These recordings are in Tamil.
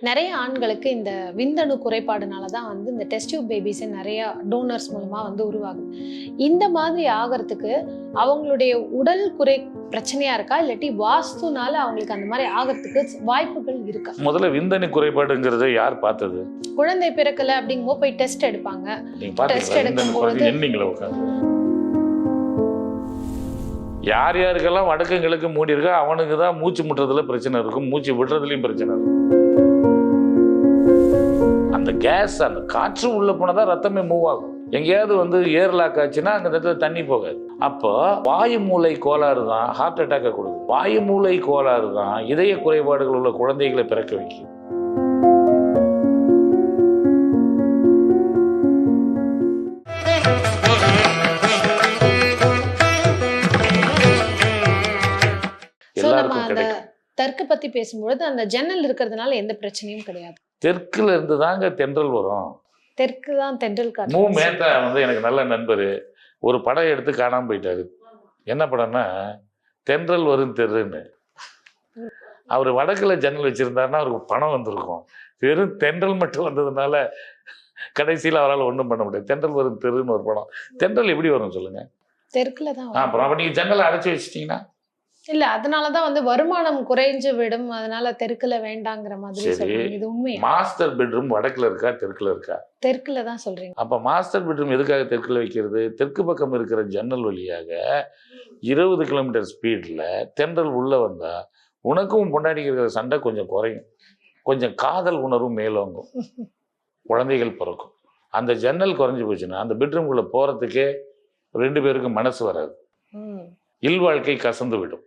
நிறைய ஆண்களுக்கு இந்த விந்தணு குறைபாடுனால தான் வந்து இந்த டெஸ்ட் டியூப் பேபிஸே நிறைய டோனர்ஸ் மூலமா வந்து உருவாகுது. இந்த மாதிரி ஆகிறதுக்கு அவங்களுடைய உடல் குறை பிரச்சனையா இருக்கா? இல்லாட்டி வாஸ்துனால அவங்களுக்கு அந்த மாதிரி ஆகிறதுக்கு வாய்ப்புகள் இருக்கா? முதல்ல விந்தணு குறைபாடுங்கிறத யார் பார்த்தது? குழந்தை பிறக்கல அப்படிங்கும்போது போய் டெஸ்ட் எடுப்பாங்க. விந்தணு எடுக்கும்போது- எண்ணிங்களா உட்காந்து யார் யாருக்கெல்லாம் வடக்குங்களுக்கு மூடி இருக்கோ அவனுக்கு தான் மூச்சு முட்டுறதுல பிரச்சனை இருக்கும். மூச்சு விடுறதுலயும் பிரச்சனை இருக்கும். அந்த கேஸ் அந்த காற்று உள்ள போனதான் ரத்தமே மூவ் ஆகும். எங்கேயாவது வந்து ஏர் லாக் ஆச்சுன்னா அந்த இடத்துல தண்ணி போகாது. அப்போ வாயு மூளை கோளாறு தான் ஹார்ட் அட்டாக்கை கொடுக்கும் வாயு மூளை கோளாறு தான் இதய குறைபாடுகள் உள்ள குழந்தைகளை பிறக்க வைக்கும் எல்லாருக்கும் கிடைக்கும். தெற்கு பத்தி பேசும்பொழுது அந்த ஜன்னல் இருக்கிறதுனால எந்த பிரச்சனையும் கிடையாது. தெற்குல இருந்து தாங்க தென்றல் வரும். தெற்கு தான் தென்றல் மூ. காற்று மேத்தா வந்து எனக்கு நல்ல நண்பர். ஒரு படம் எடுத்து காணாம போயிட்டாரு. என்ன படம்னா தென்றல் வரும் தெருன்னு. அவர் வடக்குல ஜன்னல் வச்சிருந்தாருன்னா அவருக்கு பணம் வந்திருக்கும். வெறும் தென்றல் மட்டும் வந்ததுனால கடைசியில் அவரால் ஒன்றும் பண்ண முடியாது. தென்றல் வரும் தெருன்னு ஒரு படம். தென்றல் எப்படி வரும் சொல்லுங்க. தெற்குல தான் ஆ. அப்புறம் அப்ப நீங்க ஜன்னலை அடைச்சி வச்சிட்டீங்கன்னா? இல்ல அதனாலதான் வந்து வருமானம் குறைஞ்சு விடும். அதனால தெற்குல வேண்டாங்கிற மாதிரி. சொல்றாங்க. இது உண்மையா? மாஸ்டர் பெட்ரூம் வடக்குல இருக்கா தெற்குல இருக்கா? தெற்குல தான் சொல்றீங்க. அப்போ மாஸ்டர் பெட்ரூம் எதுக்காக தெற்குல வைக்கிறது? தெற்கு பக்கம் இருக்கிற ஜன்னல் வழியாக இருபது கிலோமீட்டர் ஸ்பீடில் தென்றல் உள்ளே வந்தா உனக்கும் உன் பொண்டாட்டிக்கு இருக்கிற சண்டை கொஞ்சம் குறையும். கொஞ்சம் காதல் உணர்வும் மேலோங்கும். குழந்தைகள் பிறக்கும். அந்த ஜன்னல் குறைஞ்சி போச்சுன்னா அந்த பெட்ரூம்குள்ளே போகிறதுக்கே ரெண்டு பேருக்கும் மனசு வராது. இல்வாழ்க்கை கசந்து விடும்.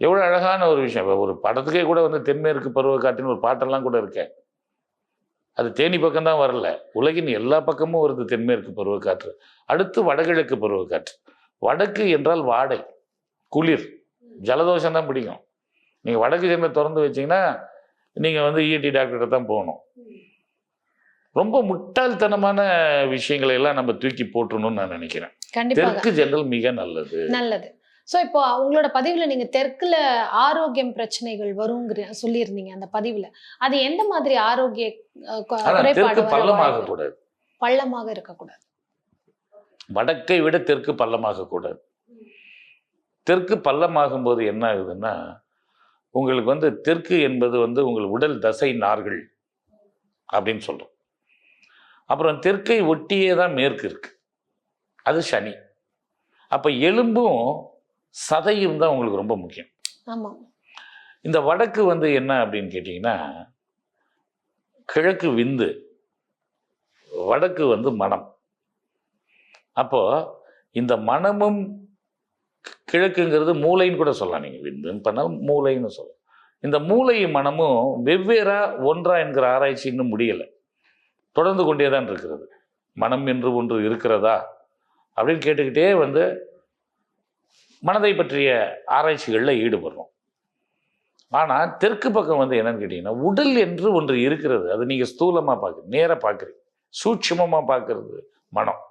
எவ்வளோ அழகான ஒரு விஷயம். இப்ப ஒரு படத்துக்கே கூட வந்து தென்மேற்கு பருவக்காற்றுன்னு ஒரு பாட்டெல்லாம் கூட இருக்கேன் அது தேனி பக்கம்தான் வரல. உலகின் எல்லா பக்கமும் வருது தென்மேற்கு பருவக்காற்று அடுத்து வடகிழக்கு பருவக்காற்று வடக்கு என்றால் வாடை குளிர் ஜலதோஷம் தான் பிடிக்கும். நீங்கள் வடக்கு ஜன்னலை திறந்து வச்சீங்கன்னா நீங்கள் வந்து இஎன்டி டாக்டர்கிட்ட தான் போகணும். ரொம்ப முட்டாள்தனமான விஷயங்களை எல்லாம் நம்ம தூக்கி போட்டுறணும்னு நான் நினைக்கிறேன். தெற்கு ஜன்னல் மிக நல்லது. நல்லது. சோ இப்போ உங்களோட பதிவுல நீங்க தெற்குல ஆரோக்கியம் பிரச்சனைகள் வருங்கிற சொல்லியிருந்தீங்க அந்த பதிவுல. அது எந்த மாதிரி ஆரோக்கிய பள்ளமாக? கூடாது பள்ளமாக இருக்கக்கூடாது. வடக்கை விட தெற்கு பள்ளமாக கூடாது தெற்கு பள்ளமாகும் போது என்ன ஆகுதுன்னா உங்களுக்கு வந்து தெற்கு என்பது வந்து உங்கள் உடல் தசை நார்கள் அப்படின்னு சொல்றோம். அப்புறம் தெற்கை ஒட்டியே தான் மேற்கு இருக்கு. அது சனி. அப்ப எலும்பும் சதையும் தான் உங்களுக்கு ரொம்ப முக்கியம். ஆமா. இந்த வடக்கு வந்து என்ன அப்படின்னு கேட்டிங்கன்னா கிழக்கு விந்து வடக்கு வந்து மனம் அப்போ இந்த மனமும் கிழக்குங்கிறது மூளைன்னு கூட சொல்லலாம். நீங்கள் விந்துன்னு பண்ணால் மூளைன்னு சொல்லலாம். இந்த மூளையும் மனமும் வெவ்வேறா ஒன்றா என்கிற ஆராய்ச்சி இன்னும் முடியலை. தொடர்ந்து கொண்டே தான் இருக்கிறது. மனம் என்று ஒன்று இருக்கிறதா? அப்படின்னு கேட்டுக்கிட்டே வந்து மனதை பற்றிய ஆராய்ச்சிகளில் ஈடுபடுறோம். ஆனால் தெற்கு பக்கம் வந்து என்னன்னு கேட்டிங்கன்னா உடல் என்று ஒன்று இருக்கிறது. அது நீங்கள் ஸ்தூலமாக பார்க்க நேராக பார்க்குறீங்க சூட்சமமாக பார்க்கறது மனம்.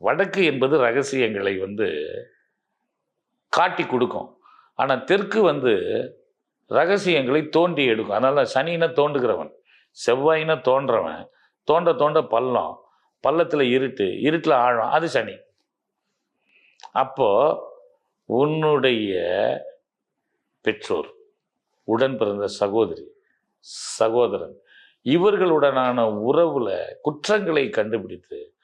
வடக்கு என்பது ரகசியங்களை வந்து காட்டி கொடுக்கும். ஆனால் தெற்கு வந்து ரகசியங்களை தோண்டி எடுக்கும். அதனால சனினா தோண்டுகிறவன் செவ்வாயினா தோன்றவன். தோண்ட தோண்ட பள்ளம் பள்ளத்தில் இருட்டு இருட்டில் ஆழம் அது சனி. அப்போது உன்னுடைய பெற்றோர் உடன் பிறந்த சகோதரி சகோதரன் இவர்களுடனான உறவுல குற்றங்களை கண்டுபிடித்து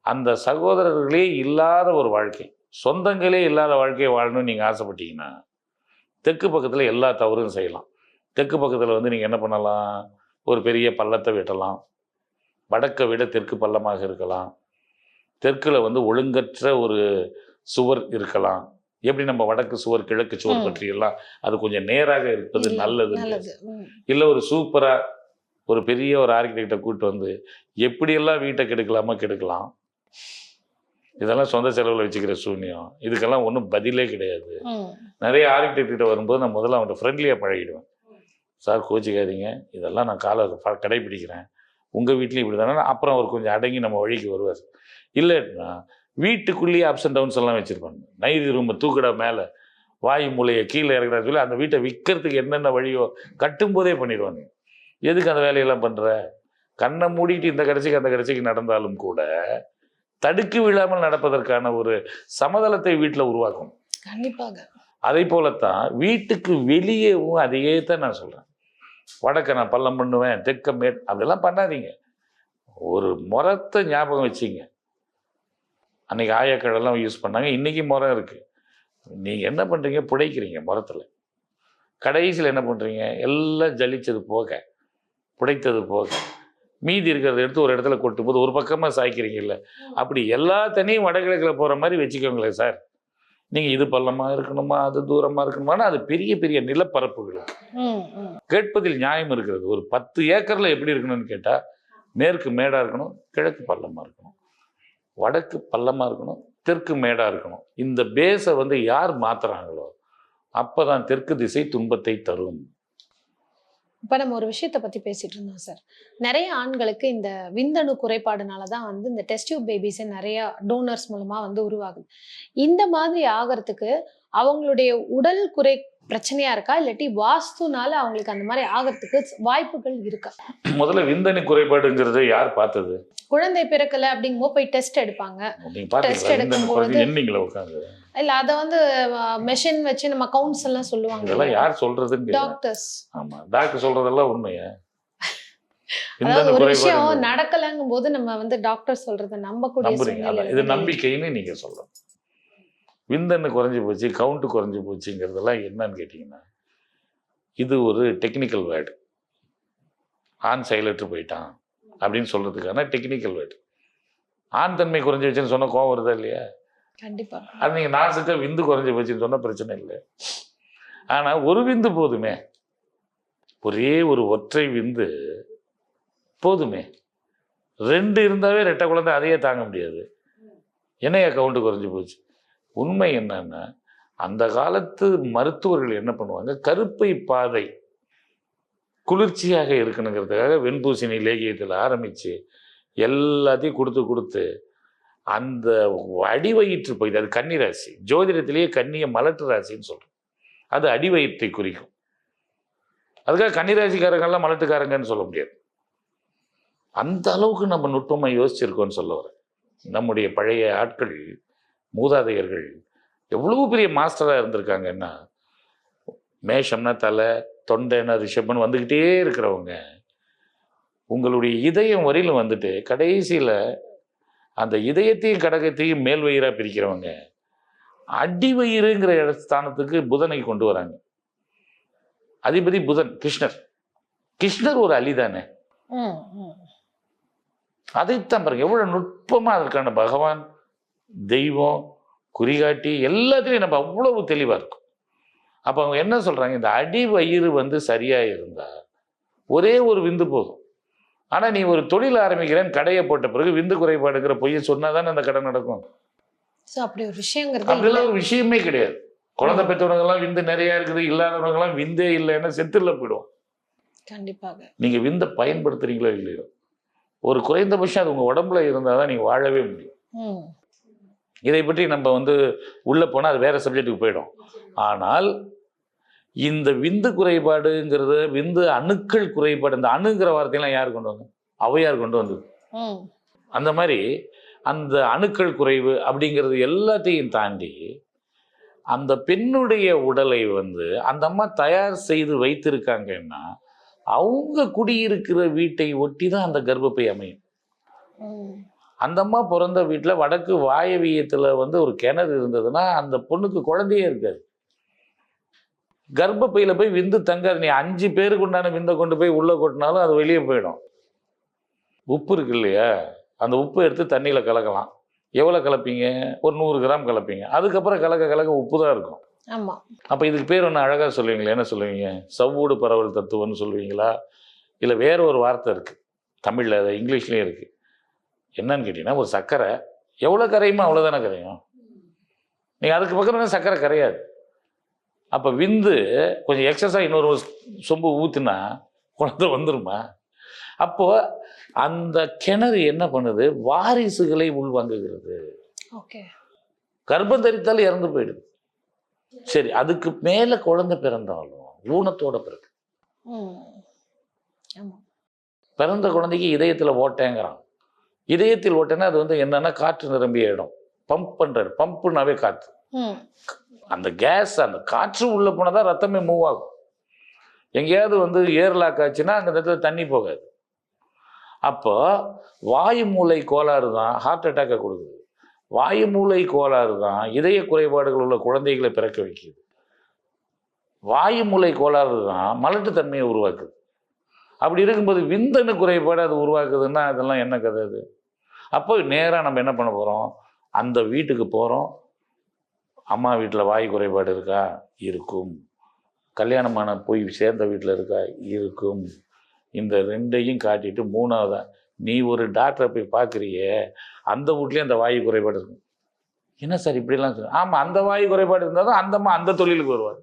அந்த சகோதரர்களே இல்லாத ஒரு வாழ்க்கை சொந்தங்களே இல்லாத வாழ்க்கையை வாழணும்னு நீங்கள் ஆசைப்பட்டீங்கன்னா தெற்கு பக்கத்தில் எல்லா தவறும் செய்யலாம். தெற்கு பக்கத்தில் வந்து நீங்கள் என்ன பண்ணலாம்? ஒரு பெரிய பள்ளத்தை வெட்டலாம். வடக்கை விட தெற்கு பள்ளமாக இருக்கலாம். தெற்கில் வந்து ஒழுங்கற்ற ஒரு சுவர் இருக்கலாம். எப்படி நம்ம வடக்கு சுவர் கிழக்கு சுவர் ம். பற்றி எல்லாம் அது கொஞ்சம் நேராக இருப்பது நல்லது. இல்லை ஒரு சூப்பரா ஒரு பெரிய ஒரு ஆர்கிடெக்டை கூட்டு வந்து எப்படியெல்லாம் வீட்டை கெடுக்கலாமோ கெடுக்கலாம். இதெல்லாம் சொந்த செலவில் வச்சுக்கிற சூன்யம். இதுக்கெல்லாம் ஒன்றும் பதிலே கிடையாது. நிறைய ஆர்கிடெக்ட் கிட்ட வரும்போது நான் முதல்ல அவன்கிட்ட ஃப்ரெண்ட்லியாக பழகிடுவேன். சார் கோச்சிக்காதீங்க. இதெல்லாம் நான் காலை கடைபிடிக்கிறேன். உங்கள் வீட்லேயும் இப்படி தானே அப்புறம் அவர் கொஞ்சம் அடங்கி நம்ம வழிக்கு வருவார். இல்லைன்னா வீட்டுக்குள்ளேயே அப்ஸ் அண்ட் டவுன்ஸ் எல்லாம் வச்சுருப்பாங்க. நைதி ரூமை தூக்கடா மேலே வாயு மூலையை கீழே இறக்குறா சொல்லி அந்த வீட்டை விற்கிறதுக்கு என்னென்ன வழியோ கட்டும்போதே பண்ணிடுவாங்க. எதுக்கு அந்த வேலையெல்லாம் பண்ற? கண்ணை மூடிட்டு இந்த கடைசிக்கு அந்த கடைசிக்கு நடந்தாலும் கூட தடுக்கி விழாமல் நடப்பதற்கான ஒரு சமதளத்தை வீட்டில் உருவாக்கும் கண்டிப்பாக. அதே போலத்தான் வீட்டுக்கு வெளியேவும் அதையே தான் நான் சொல்றேன். வடக்க நான் பள்ளம் பண்ணுவேன் தெற்க மே அதெல்லாம் பண்ணாதீங்க. ஒரு முறத்தை ஞாபகம் வச்சிங்க. அன்னைக்கு ஆயக்கடெல்லாம் யூஸ் பண்ணாங்க. இன்னைக்கு முறம் இருக்கு. நீங்க என்ன பண்றீங்க? புடைக்கிறீங்க முறத்துல கடைசியில் என்ன பண்றீங்க? எல்லாம் ஜலிச்சது போக புடைத்தது போக மீதி இருக்கிறத எடுத்து ஒரு இடத்துல கொட்டும் போது ஒரு பக்கமா சாய்க்கிறீங்கல்ல. அப்படி எல்லா தண்ணியும் வடகிழக்கில் போற மாதிரி வச்சுக்கோங்களேன் சார். நீங்க இது பள்ளமா இருக்கணுமா? அது தூரமா இருக்கணுமானா அது பெரிய பெரிய நிலப்பரப்புகள். கேட்பதில் நியாயம் இருக்கிறது. ஒரு பத்து ஏக்கர்ல எப்படி இருக்கணும்னு கேட்டா மேற்கு மேடா இருக்கணும் கிழக்கு பள்ளமா இருக்கணும். வடக்கு பள்ளமாக இருக்கணும் தெற்கு மேடாக இருக்கணும். இந்த பேஸை வந்து யார் மாற்றுறாங்களோ அப்போ தான் தெற்கு திசை துன்பத்தை தரும். இப்போ நம்ம ஒரு விஷயத்தை பற்றி பேசிகிட்டு இருந்தோம் சார் நிறைய ஆண்களுக்கு இந்த விந்தணு குறைபாடுனால தான் வந்து இந்த டெஸ்ட் பேபிஸை நிறையா டோனர்ஸ் மூலமாக வந்து உருவாகுது. இந்த மாதிரி ஆகிறதுக்கு அவங்களுடைய உடல் குறை பிரச்சனையா இருக்கா? இல்லாட்டி வாஸ்துனால அவங்களுக்கு அந்த மாதிரி ஆகிறதுக்கு வாய்ப்புகள் இருக்கா? முதல்ல விந்தணு குறைபாடுங்கிறது யார் பார்த்தது? குழந்தை பிறக்கல அப்படிங்கும்போது போய் டெஸ்ட் எடுப்பாங்க. எடுக்கும்பொழுது- குறைஞ்சு எண்ணிங்களா உட்காந்து இல்ல அத வந்து மெஷின் வச்சு நம்ம கவுண்ட்ஸ் எல்லாம் சொல்லுவாங்க இதெல்லாம் யார் சொல்றதுன்னு. டாக்டர்ஸ் ஆமா டாக்டர் சொல்றதெல்லாம் உண்மையா? அதாவது ஒரு விஷயம் நடக்கலங்கும் போது நம்ம வந்து டாக்டர் சொல்றத நம்பக்கூடிய அதான் சூழ்நிலையில இது நம்பிக்கைன்னு நீங்க சொல்லணும். விந்தண்ணு குறைஞ்சி போச்சு கவுண்ட் குறைஞ்சி போச்சுங்கிறதெல்லாம் என்னன்னு கேட்டிங்கன்னா இது ஒரு டெக்னிக்கல் வேர்டு ஆண் செயலற்று போயிட்டான் அப்படின்னு சொல்றதுக்கான டெக்னிக்கல் வேர்டு ஆண் தன்மை குறைஞ்சி வச்சுன்னு சொன்னா கோவம் வருதா இல்லையா? கண்டிப்பா. அது நீங்க நான் செஞ்ச விந்து குறைஞ்சி போச்சுன்னு சொன்னா பிரச்சனை இல்லை. ஆனா ஒரு விந்து போதுமே. ஒரே ஒரு ஒற்றை விந்து போதுமே. ரெண்டு இருந்தாவே ரெட்டை குழந்தை அதையே தாங்க முடியாது. என்னையா கவுண்ட் குறைஞ்சி போச்சு? உண்மை என்னன்னா அந்த காலத்து மருத்துவர்கள் என்ன பண்ணுவாங்க? கருப்பை பாதை குளிர்ச்சியாக இருக்கணுங்கிறதுக்காக வெண்பூசணி லேகியத்தில் ஆரம்பித்து எல்லாத்தையும் கொடுத்து கொடுத்து அந்த அடிவயிற்று பகுதி அது கன்னி ராசி ஜோதிடத்திலேயே கன்னியை மலட்டு ராசின்னு சொல்கிறோம் அது அடிவயிற்றை குறிக்கும். அதுக்காக கன்னிராசிக்காரங்கெல்லாம் மலட்டுக்காரங்கன்னு சொல்ல முடியாது. அந்த அளவுக்கு நம்ம நுட்பமாக யோசிச்சிருக்கோம்னு சொல்ல வரேன். நம்முடைய பழைய ஆட்கள் மூதாதையர்கள். எவ்வளவு பெரிய மாஸ்டரா இருந்திருக்காங்கன்னா மேஷம்னா தலை தொண்டைனா ரிஷபம்னு வந்துக்கிட்டே இருக்கிறவங்க. உங்களுடைய இதயம் வரையிலும் வந்துட்டு கடைசியில அந்த இதயத்தையும் கடகத்தையும் மேல் வயிறா பிரிக்கிறவங்க. அடி வயிறுங்கிற இட ஸ்தானத்துக்கு புதனை கொண்டு வராங்க. அதிபதி புதன் கிருஷ்ணர். கிருஷ்ணர் ஒரு அலி தானே. ம், ம். அதைத்தான் பாருங்க எவ்வளவு நுட்பமா அதற்கான பகவான் தெய்வம் குறிகாட்டி எல்லாத்துலயும் நம்ம அவ்வளவு தெளிவா இருக்கும். அப்ப அவங்க என்ன சொல்றாங்க? இந்த அடி வயிறு வந்து சரியா இருந்தா ஒரே ஒரு விந்து போதும். ஆனா நீ ஒரு தொழில் ஆரம்பிக்கிறேன்னு கடையை போட்ட பிறகு விந்து குறைபாடுங்கிற பொய்யை சொன்னாதானே அந்த கடை நடக்கும்? அப்படி ஒரு விஷயங்கிறது அப்படிலாம். ஒரு விஷயமே கிடையாது. குழந்தை பெற்றவங்க எல்லாம் விந்து நிறைய இருக்குது இல்லாதவங்க எல்லாம் விந்தே இல்லைன்னா செத்துல போயிடும் கண்டிப்பாக. நீங்க விந்தை பயன்படுத்துறீங்களோ இல்லையோ ஒரு குறைந்தபட்சம் அது உங்க உடம்புல இருந்தால் தான் நீங்க வாழவே முடியும். ம், இதை பற்றி நம்ம வந்து உள்ள போனால் அது வேற சப்ஜெக்ட்டுக்கு போயிடும். ஆனால் இந்த விந்து குறைபாடுங்கிறது விந்து அணுக்கள் குறைபாடு இந்த அணுங்கிற வார்த்தையெல்லாம் யார் கொண்டு வந்தாங்க அவையார் கொண்டு வந்தது. அந்த மாதிரி அந்த அணுக்கள் குறைவு அப்படிங்கிறது எல்லாத்தையும் தாண்டி அந்த பெண்ணுடைய உடலை வந்து அந்த அம்மா தயார் செய்து வைத்திருக்காங்கன்னா அவங்க குடியிருக்கிற வீட்டை ஒட்டி தான் அந்த கர்ப்பப்பை அமையும். அந்த அம்மா பிறந்த வீட்டில் வடக்கு வாயவியத்தில் வந்து ஒரு கிணறு இருந்ததுன்னா அந்த பொண்ணுக்கு குழந்தையே இருக்காது. கர்ப்பப்பையில் போய் விந்து தங்காது. நீ அஞ்சு பேருக்கு உண்டான விந்தை கொண்டு போய் உள்ளே கொட்டினாலும் அது வெளியே போயிடும். உப்பு இருக்கு இல்லையா? அந்த உப்பை எடுத்து தண்ணியில் கலக்கலாம். எவ்வளோ கலப்பீங்க? ஒரு நூறு கிராம் கலப்பீங்க. அதுக்கப்புறம் கலக்க கலக்க உப்பு தான் இருக்கும். ஆமா. அப்போ இதுக்கு பேர் ஒன்று அழகாக சொல்லுவீங்களா? என்ன சொல்லுவீங்க? சவ்வூடு பரவல் தத்துவம்னு சொல்லுவீங்களா? இல்லை வேற ஒரு வார்த்தை இருக்குது தமிழில் அது இங்கிலீஷ்லேயும் இருக்குது என்னன்னு கேட்டிங்கன்னா ஒரு சர்க்கரை எவ்வளோ கரையுமோ அவ்வளோதானே கரையும். நீங்கள் அதுக்கு பக்கம் சர்க்கரை கரையாது. அப்போ விந்து கொஞ்சம் எக்ஸஸாக இன்னொரு சொம்பு ஊற்றுனா குழந்தை வந்துருமா? அப்போ அந்த கிணறு என்ன பண்ணுது? வாரிசுகளை உள்வாங்குகிறது. ஓகே. கர்ப்பம் தரித்தால் இறந்து போயிடுது. சரி அதுக்கு மேல குழந்தை பிறந்தாலும் ஊனத்தோட பிறகு பிறந்த குழந்தைக்கு இதயத்தில் ஓட்டேங்கிறான். இதயத்தில் ஓட்டேன்னா அது வந்து என்னன்னா காற்று நிரம்பிய இடம் பம்ப் பண்ணுறாரு பம்புனாவே காற்று. அந்த கேஸ் அந்த காற்று உள்ளே போனால் தான் ரத்தமே மூவ் ஆகும். எங்கேயாவது வந்து ஏர் லாக் ஆச்சுன்னா அந்த இடத்துல தண்ணி போகாது. அப்போ வாயு மூளை கோளாறு தான் ஹார்ட் அட்டாக்கை கொடுக்குது. வாயு மூளை கோளாறு தான் இதய குறைபாடுகள் உள்ள குழந்தைகளை பிறக்க வைக்குது. வாயு மூளை கோளாறு தான் மலட்டுத்தன்மையை உருவாக்குது. அப்படி இருக்கும்போது விந்தணு குறைபாடு அது உருவாக்குதுன்னா அதெல்லாம் என்ன கதை அது? அப்போ நேராக நம்ம என்ன பண்ண போகிறோம் அந்த வீட்டுக்கு போகிறோம் அம்மா வீட்டில் வாய் குறைபாடு இருக்கா? இருக்கும். கல்யாணமான போய் சேர்ந்த வீட்டில் இருக்கா? இருக்கும். இந்த ரெண்டையும் காட்டிட்டு மூணாவதா நீ ஒரு டாக்டரை போய் பார்க்குறியே அந்த வீட்லேயும் அந்த வாயு குறைபாடு இருக்கும். என்ன சார் இப்படிலாம் சொல்லு ஆமாம் அந்த வாயு குறைபாடு இருந்தால் தான் அந்தம்மா அந்த தொழிலுக்கு வருவார்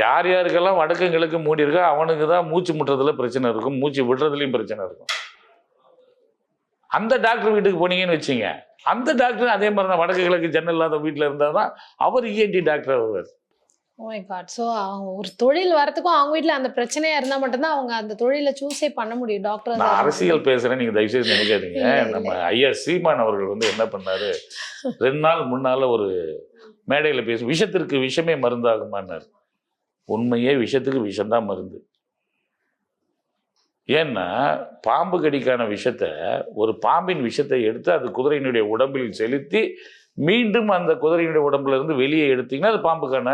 யார் யாருக்கெல்லாம் வடக்கும் கிழக்கு மூடி இருக்கோ அவனுக்கு தான் மூச்சு முட்டுறதுல பிரச்சனை இருக்கும். மூச்சு விடுறதுலையும் பிரச்சனை இருக்கும். அந்த டாக்டர் வீட்டுக்கு போனீங்கன்னு வச்சுங்க. அந்த டாக்டர் அதே மாதிரி தான் வடக்கு கிழக்கு ஜன்னல் இல்லாத வீட்டில் இருந்தால் தான் அவர் ENT doctor oh my God so அவங்க ஒரு தொழில் வரத்துக்கும் அவங்க வீட்டில் அந்த பிரச்சனையா இருந்தால் மட்டும்தான் அவங்க அந்த தொழிலை சூஸே பண்ண முடியும். டாக்டர் நான் அரசியல் பேசுகிறேன் நீங்கள் தயவுசெய்து நினைக்காதீங்க. நம்ம ஐயா சீமான் அவர்கள் வந்து என்ன பண்ணாரு? ரெண்டு நாள் முன்னால் ஒரு மேடையில் பேசி விஷத்திற்கு விஷமே மருந்தாகுமான்னார். உண்மையே விஷத்துக்கு விஷம்தான் மருந்து. ஏன்னா பாம்பு கடிக்கான விஷத்தை ஒரு பாம்பின் விஷத்தை எடுத்து அது குதிரையினுடைய உடம்பில் செலுத்தி மீண்டும் அந்த குதிரையினுடைய உடம்புல இருந்து வெளியே எடுத்தீங்கன்னா அது பாம்புக்கான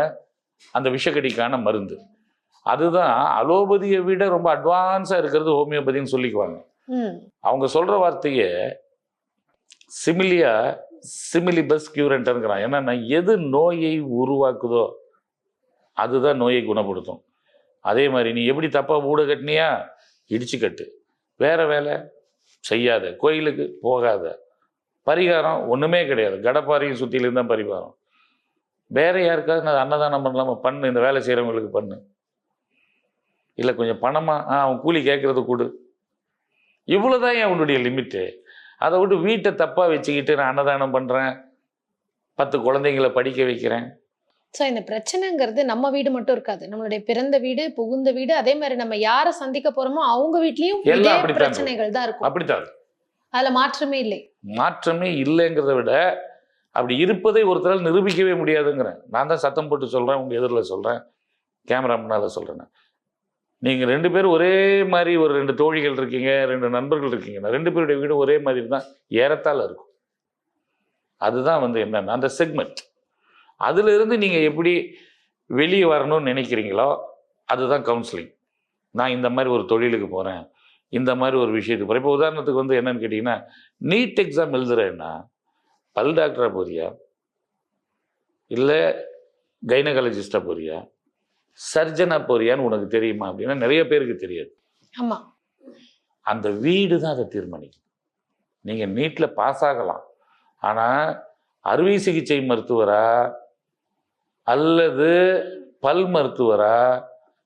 அந்த விஷக்கடிக்கான மருந்து. அதுதான் அலோபதியை விட ரொம்ப அட்வான்ஸாக இருக்கிறது ஹோமியோபதின்னு சொல்லிக்குவாங்க. அவங்க சொல்ற வார்த்தையை சிமிலியா சிமிலிபஸ் கியூரண்ட்ங்கிறான் நான் எது நோயை உருவாக்குதோ அதுதான் நோயை குணப்படுத்தும். அதே மாதிரி நீ எப்படி தப்பாக வீடு கட்டினியா? இடிச்சு கட்டு. வேறு வேலை செய்யாத. கோயிலுக்கு போகாத. பரிகாரம் ஒன்றுமே கிடையாது. கடப்பாறையும் சுத்தியிலும் தான் பரிகாரம். வேற யாருக்காவது நான் அன்னதானம் பண்ணலாமா? பண்ணு. இந்த வேலை செய்கிறவங்களுக்கு பண்ணு. இல்லை கொஞ்சம் பணமாக ஆ அவன் கூலி கேட்குறது கொடு. இவ்வளோதான் என் உன்னுடைய லிமிட்டு? அதை விட்டு வீட்டை தப்பாக வச்சுக்கிட்டு நான் அன்னதானம் பண்ணுறேன் பத்து குழந்தைங்களை படிக்க வைக்கிறேன். ஸோ இந்த பிரச்சனைங்கிறது நம்ம வீடு மட்டும் இருக்காது. நம்மளுடைய பிறந்த வீடு புகுந்த வீடு அதே மாதிரி நம்ம யாரை சந்திக்க போறோமோ அவங்க வீட்லயும் இதே பிரச்சனைகள் தான் இருக்கும். அப்படித்தான் அதுல மாற்றமே இல்லை. மாற்றமே இல்லைங்கிறத விட அப்படி இருப்பதை ஒருத்தரால் நிரூபிக்கவே முடியாதுங்கிறேன். நான் தான் சத்தம் போட்டு சொல்கிறேன் உங்கள் எதிரில் சொல்கிறேன் கேமரா முன்னால் சொல்கிறேன் நீங்கள் ரெண்டு பேரும் ஒரே மாதிரி ஒரு ரெண்டு தோழிகள் இருக்கீங்க ரெண்டு நண்பர்கள் இருக்கீங்கன்னா ரெண்டு பேருடைய வீடும் ஒரே மாதிரி தான் ஏறத்தாழ இருக்கும். அதுதான் வந்து என்னென்னா அந்த செக்மெண்ட் அதுலேருந்து நீங்கள் எப்படி வெளியே வரணும்னு நினைக்கிறீங்களோ அதுதான் கவுன்சிலிங் நான் இந்த மாதிரி ஒரு தொழிலுக்கு போகிறேன் இந்த மாதிரி ஒரு விஷயத்துக்கு போகிறேன் இப்போ உதாரணத்துக்கு வந்து என்னன்னு கேட்டிங்கன்னா நீட் எக்ஸாம் எழுதுறேன்னா பல் டாக்டராக போறியா? இல்லை கைனகாலஜிஸ்டாக போறியா? சர்ஜனாக போறியான்னு உனக்கு தெரியுமா அப்படின்னா நிறைய பேருக்கு தெரியாது. ஆமா. அந்த வீடு தான் அதை தீர்மானிக்கும். நீங்கள் நீட்டில் பாஸ் ஆகலாம். ஆனால் அறுவை சிகிச்சை மருத்துவரா? அல்லது பல் மருத்துவரா?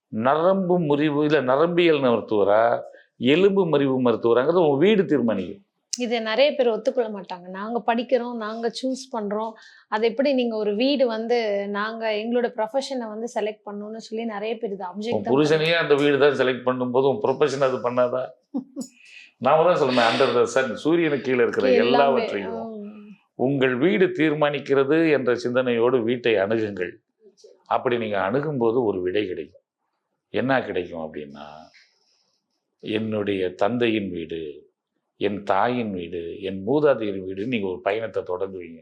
நரம்பு முறிவு இல்லை நரம்பியல் மருத்துவரா? எலும்பு முறிவு மருத்துவராங்கிறது உங்கள் வீடு தீர்மானிக்கும். இதை நிறைய பேர் ஒத்துக்கொள்ள மாட்டாங்க. நாங்க படிக்கிறோம் நாங்க சூஸ் பண்றோம். அது எப்படி நீங்க ஒரு வீடு வந்து நாங்க எங்களோட ப்ரொஃபஷனை வந்து செலக்ட் பண்ணணும்னு சொல்லி நிறைய பேர் இது அப்ஜெக்ட் புருஷனையே அந்த வீடு தான் செலக்ட் பண்ணும்போது உன் ப்ரொஃபஷன் அது பண்ணாதா? நாம தான் சொல்லுவேன் அண்டர் த சன் சூரியனுக்கு கீழே இருக்கிற எல்லாவற்றையும். உங்கள் வீடு தீர்மானிக்கிறது என்ற சிந்தனையோடு வீட்டை அணுகுங்கள். அப்படி நீங்கள் அணுகும்போது ஒரு விடை கிடைக்கும். என்ன கிடைக்கும் அப்படின்னா என்னுடைய தந்தையின் வீடு என் தாயின் வீடு என் மூதாதையர் வீடு நீங்கள் ஒரு பயணத்தை தொடங்குவீங்க.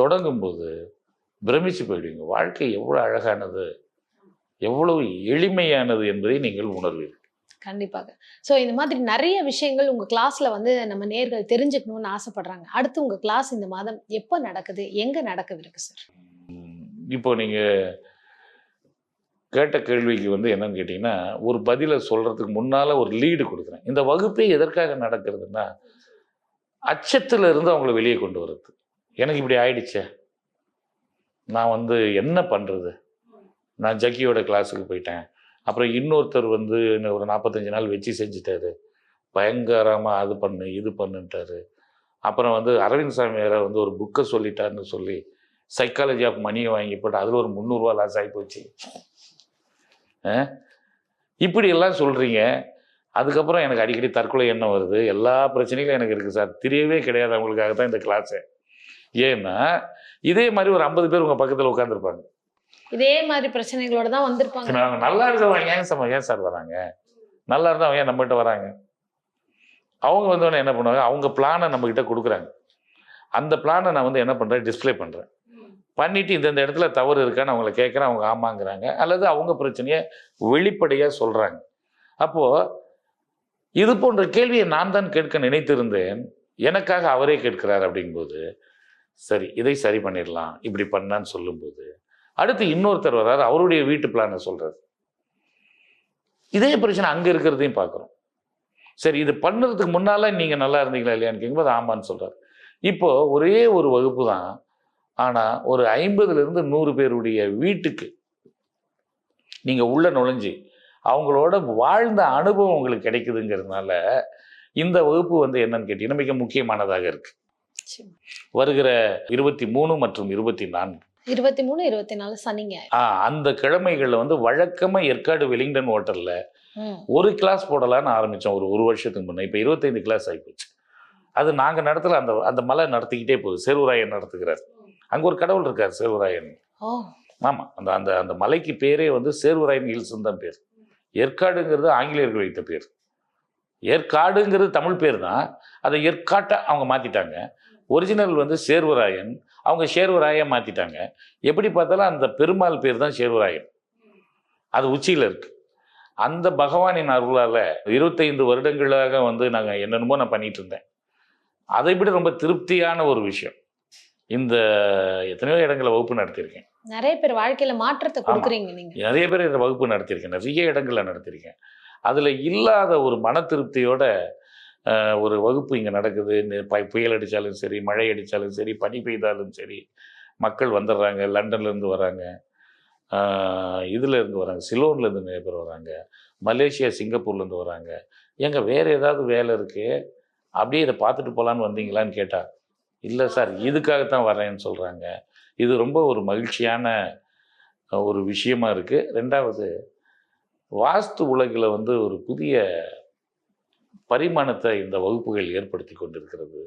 தொடங்கும்போது பிரமிச்சு போயிடுவீங்க. வாழ்க்கை எவ்வளோ அழகானது எவ்வளவு எளிமையானது என்பதை நீங்கள் உணர்வீர்கள். கண்டிப்பாக. ஸோ இந்த மாதிரி நிறைய விஷயங்கள் உங்க கிளாஸ்ல வந்து நம்ம நேர்கள் தெரிஞ்சுக்கணும்னு ஆசைப்படுறாங்க. அடுத்து உங்க கிளாஸ் இந்த மாதம் எப்போ நடக்குது? எங்க நடக்கவிருக்கு சார் இப்போ நீங்கள் கேட்ட கேள்விக்கு வந்து என்னன்னு கேட்டிங்கன்னா ஒரு பதிலை சொல்கிறதுக்கு முன்னால் ஒரு லீடு கொடுக்குறேன். இந்த வகுப்பே எதற்காக நடக்கிறதுன்னா அச்சத்தில் இருந்து அவங்கள வெளியே கொண்டு வர்றது. எனக்கு இப்படி ஆயிடுச்சே. நான் வந்து என்ன பண்ணுறது நான் ஜக்கியோட கிளாஸுக்கு போயிட்டேன். அப்புறம் இன்னொருத்தர் வந்து என்ன ஒரு நாற்பத்தஞ்சு நாள் வச்சு செஞ்சுட்டாரு. பயங்கரமாக அது பண்ணு இது பண்ணுன்ட்டாரு. அப்புறம் வந்து அரவிந்த் சாமி வேற வந்து ஒரு புக்கை சொல்லிட்டாருன்னு சொல்லி சைக்காலஜி ஆஃப் மணியை வாங்கி போட்டு அதில் ஒரு முந்நூறுரூவா லாஸ் ஆகி போச்சு. இப்படி எல்லாம் சொல்கிறீங்க அதுக்கப்புறம் எனக்கு அடிக்கடி தற்கொலை எண்ணம் வருது. எல்லா பிரச்சனைகளும் எனக்கு இருக்குது சார். தெரியவே கிடையாது அவங்களுக்காக தான் இந்த கிளாஸு ஏன்னா இதே மாதிரி ஒரு ஐம்பது பேர் உங்கள் பக்கத்தில் உட்காந்துருப்பாங்க இதே மாதிரி பிரச்சனைகளோட தான் வந்திருப்பாங்க. அவங்க நல்லா இருக்கவங்க ஏன் சார் ஏன் சார் வராங்க? நல்லா இருந்தால் அவங்க ஏன் நம்மகிட்ட வராங்க? அவங்க வந்தோடனே என்ன பண்ணுவாங்க? அவங்க பிளானை நம்மக்கிட்ட கொடுக்குறாங்க. அந்த பிளானை நான் வந்து என்ன பண்ணுறேன் டிஸ்ப்ளே பண்ணுறேன் பண்ணிவிட்டு இந்தந்த இடத்துல தவறு இருக்கான்னு அவங்கள கேட்குறேன் அவங்க ஆமாங்கிறாங்க. அல்லது அவங்க பிரச்சனையை வெளிப்படையாக சொல்கிறாங்க அப்போது இது போன்ற கேள்வியை நான் தான் கேட்க நினைத்திருந்தேன். எனக்காக அவரே கேட்கிறார் அப்படிங்கும்போது சரி இதை சரி பண்ணிடலாம் இப்படி பண்ணான்னு சொல்லும்போது அடுத்து இன்னொருத்தர் வர்றாரு அவருடைய வீட்டு பிளானை சொல்கிறார் இதே பிரச்சனை அங்கே இருக்கிறதையும் பார்க்குறோம். சரி இது பண்ணுறதுக்கு முன்னால் நீங்கள் நல்லா இருந்தீங்களா இல்லையான்னு கேட்கும்போது ஆமான்னு சொல்கிறார் இப்போது ஒரே ஒரு வகுப்பு தான் ஆனால் ஒரு ஐம்பதுலேருந்து நூறு பேருடைய வீட்டுக்கு நீங்கள் உள்ள நுழைஞ்சு அவங்களோட வாழ்ந்த அனுபவம் உங்களுக்கு கிடைக்குதுங்கிறதுனால இந்த வகுப்பு வந்து என்னன்னு கேட்டீங்கன்னா மிக முக்கியமானதாக இருக்கு. வருகிற இருபத்தி மூணு மற்றும் இருபத்தி நான்கு. இருபத்தி மூணு இருபத்தி நாலு சனிங்க ஆ, அந்த கிழமைகளில் வந்து வழக்கமாக ஏற்காடு வெலிங்டன் ஹோட்டலில். ஒரு கிளாஸ் போடலான்னு ஆரம்பித்தோம் ஒரு ஒரு வருஷத்துக்கு முன்னே. இப்போ இருபத்தைந்து கிளாஸ் ஆகிப்போச்சு அது நாங்கள் நடத்தல. அந்த அந்த மலை நடத்திக்கிட்டே போகுது. சேர்வராயன் நடத்துகிறார். அங்கே ஒரு கடவுள் இருக்கார் சேர்வராயன் ஆமாம் அந்த அந்த அந்த மலைக்கு பேரே வந்து சேர்வராயன் ஹில்ஸ்னு தான் பேர். ஏற்காடுங்கிறது ஆங்கிலேயர்கள் வைத்த பேர். ஏற்காடுங்கிறது தமிழ் பேர் தான் அதை ஏற்காட்டை அவங்க மாற்றிட்டாங்க ஒரிஜினல் வந்து சேர்வராயன் அவங்க சேர்வராயன் மாற்றிட்டாங்க எப்படி பார்த்தாலும் அந்த பெருமாள் பேர் தான் சேர்வராயன் அது உச்சியில் இருக்கு. அந்த பகவானின் அருளால் இருபத்தைந்து வருடங்களாக வந்து நாங்கள் என்னென்னமோ நான் பண்ணிட்டு இருந்தேன். அதை விட ரொம்ப திருப்தியான ஒரு விஷயம். இந்த எத்தனையோ இடங்களில் வகுப்பு நடத்தியிருக்கேன். நிறைய பேர் வாழ்க்கையில மாற்றத்தை கொடுக்குறீங்க நீங்க. நிறைய பேர் இந்த வகுப்பு நடத்தியிருக்கேன். நிறைய இடங்கள்ல நடத்தியிருக்கேன். அதில் இல்லாத ஒரு மன திருப்தியோட ஒரு வகுப்பு இங்கே நடக்குது. புயல் அடித்தாலும் சரி மழை அடித்தாலும் சரி பனி பெய்தாலும் சரி மக்கள் வந்துடுறாங்க லண்டன்லேருந்து வராங்க. ஆஹ், இதுல இருந்து வராங்க. சிலோன்லேருந்து நிறைய பேர் வராங்க. மலேசியா சிங்கப்பூர்லேருந்து வராங்க. ஏங்க வேறு ஏதாவது வேலை இருக்கு? அப்படியே இதை பார்த்துட்டு போகலான்னு வந்தீங்களான்னு கேட்டா இல்லை சார் இதுக்காகத்தான் வரேன்னு சொல்கிறாங்க இது ரொம்ப ஒரு மகிழ்ச்சியான ஒரு விஷயமா இருக்குது ரெண்டாவது வாஸ்து உலகில் வந்து ஒரு புதிய பரிமாணத்தை இந்த வகுப்புகள் ஏற்படுத்தி கொண்டிருக்கிறது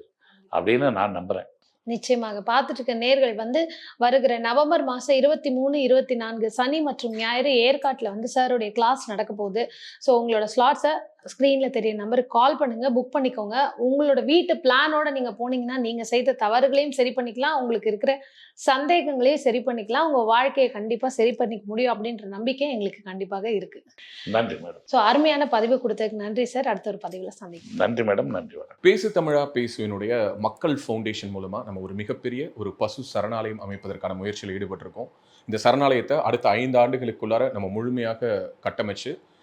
அப்படின்னு நான் நம்புகிறேன் நிச்சயமாக. பார்த்துட்டு இருக்க நேர்கள் வந்து வருகிற நவம்பர் மாதம் இருபத்தி மூணு இருபத்தி நான்கு சனி மற்றும் ஞாயிறு ஏற்காட்டில் வந்து சாருடைய கிளாஸ் நடக்க போகுது ஸோ உங்களோட ஸ்லாட்ஸை ஸ்க்ரீனில் தெரிய நம்பருக்கு கால் பண்ணுங்க புக் பண்ணிக்கோங்க. உங்களோட வீட்டு பிளானோட நீங்கள் போனீங்கன்னா நீங்கள் செய்த தவறுகளையும் சரி பண்ணிக்கலாம். உங்களுக்கு இருக்கிற சந்தேகங்களையும் சரி பண்ணிக்கலாம். உங்கள் வாழ்க்கையை கண்டிப்பாக சரி பண்ணிக்க முடியும் அப்படின்ற நம்பிக்கை எங்களுக்கு கண்டிப்பாக இருக்கு. நன்றி மேடம் ஸோ அருமையான பதிவு கொடுத்ததுக்கு நன்றி சார் அடுத்த ஒரு பதிவில் சந்திக்கலாம். நன்றி மேடம் நன்றி மேடம் பேசு தமிழா பேசுவினுடைய மக்கள் ஃபவுண்டேஷன் மூலமா நம்ம ஒரு மிகப்பெரிய ஒரு பசு சரணாலயம் அமைப்பதற்கான முயற்சியில் ஈடுபட்டிருக்கோம். இந்த சரணாலயத்தை அடுத்த ஐந்து ஆண்டுகளுக்குள்ளார நம்ம முழுமையாக கட்டமைச்சு